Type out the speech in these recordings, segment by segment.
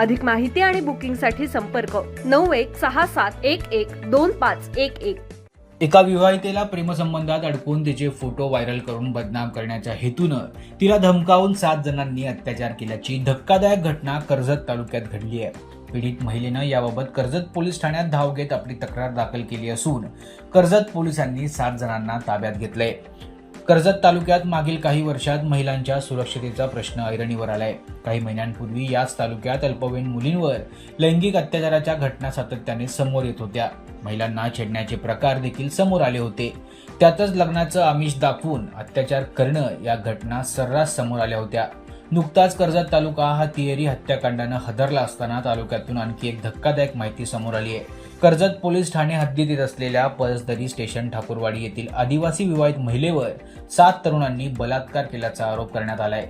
अधिक माहिती आणि बुकिंगसाठी संपर्क नऊ एक सहा सात एक एक दोन पाच एक एक. एका विवाहितेला प्रेमसंबंधात अडकून तिचे फोटो व्हायरल करून बदनाम करण्याच्या हेतूनं तिला धमकावून सात जणांनी अत्याचार केल्याची धक्कादायक घटना कर्जत तालुक्यात घडली आहे. पीडित महिलेनं याबाबत कर्जत पोलीस ठाण्यात धाव घेत आपली तक्रार दाखल केली असून कर्जत पोलिसांनी सात जणांना ताब्यात घेतलंय. कर्जत तालुक्यात मागील काही वर्षात महिलांच्या सुरक्षतेचा प्रश्न ऐरणीवर आलाय. काही महिन्यांपूर्वी याच तालुक्यात अल्पवयीन मुलींवर लैंगिक अत्याचाराच्या घटना सातत्याने समोर येत होत्या. महिलांना छेडण्याचे प्रकार देखील समोर आले होते. त्यातच लग्नाचं आमिष दाखवून अत्याचार करणं या घटना सर्रास समोर आल्या होत्या. नुकताच कर्जत तालुका हा तिहेरी हत्याकांडानं हदरला असताना तालुक्यातून आणखी एक धक्कादायक माहिती समोर आली आहे कर्जत पोलीस ठाणे हद्दीत येत असलेल्या पळसदरी स्टेशन ठाकूरवाडी येथील आदिवासी विवाहित महिलेवर सात तरुणांनी बलात्कार केल्याचा आरोप करण्यात आलाय.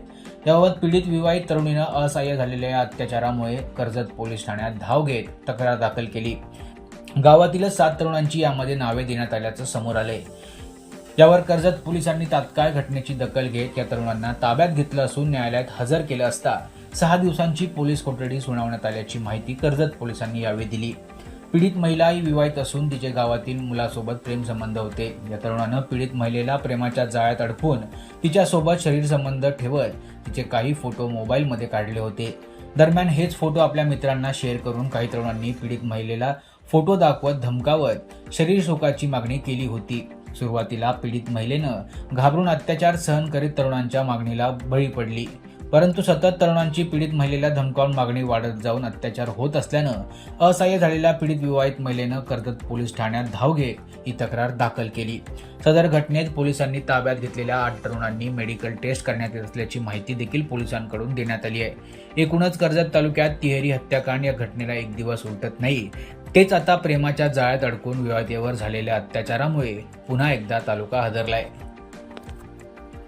याबाबत पीडित विवाहित तरुणीनं असहाय्य झालेल्या या अत्याचारामुळे कर्जत पोलीस ठाण्यात धाव घेत तक्रार दाखल केली. गावातीलच सात तरुणांची यामध्ये नावे देण्यात आल्याचं समोर आलंय. यावर कर्जत पोलिसांनी तात्काळ घटनेची दखल घेत या तरुणांना ताब्यात घेतलं असून न्यायालयात हजर केलं असता सहा दिवसांची पोलीस कोठडी सुनावण्यात आल्याची माहिती कर्जत पोलिसांनी यावेळी दिली. पीडित महिला ही विवाहित असून तिचे गावातील मुलासोबत प्रेमसंबंध होते. या तरुणानं पीडित महिलेला प्रेमाच्या जाळ्यात अडकून तिच्यासोबत शरीर संबंध ठेवत तिचे काही फोटो मोबाईलमध्ये काढले होते. दरम्यान हेच फोटो आपल्या मित्रांना शेअर करून काही तरुणांनी पीडित महिलेला फोटो दाखवत धमकावत शरीर शोकाची मागणी केली होती. सुरुवातीला पीडित महिलेनं घाबरून अत्याचार सहन करीत तरुणांच्या मागणीला बळी पडली. परंतु सतत तरुणांची पीडित महिलेला धमकावून मागणी वाढत जाऊन अत्याचार होत असल्यानं असहाय्य झालेल्या पीडित विवाहित महिलेनं कर्जत पोलीस ठाण्यात धाव घेत ही तक्रार दाखल केली. सदर घटनेत पोलिसांनी ताब्यात घेतलेल्या आठ तरुणांनी मेडिकल टेस्ट करण्यात येत असल्याची माहिती देखील पोलिसांकडून देण्यात आली आहे. एकूणच कर्जत तालुक्यात तिहेरी हत्याकांड या घटनेला एक दिवस उलटत नाही. तेच आता प्रेमाच्या जाळ्यात अडकून विवाहितेवर झालेल्या अत्याचारामुळे पुन्हा एकदा तालुका हादरलाय.